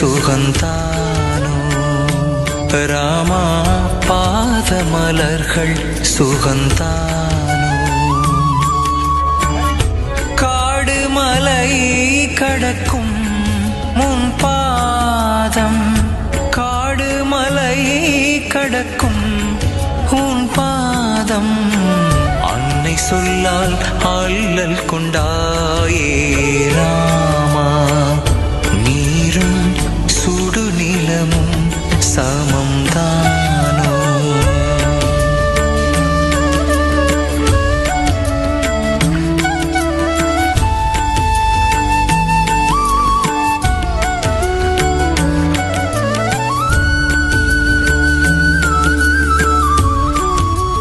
சுகந்தானோ? ராமா பாத மலர்கள் சுகந்தானோ? காடு மலை கடக்கும் முன் பாதம். காடு மலை கடக்கும் உன் பாதம். அன்னை சொல்லால் அல்லல் கொண்டாயே. சமம்தான்.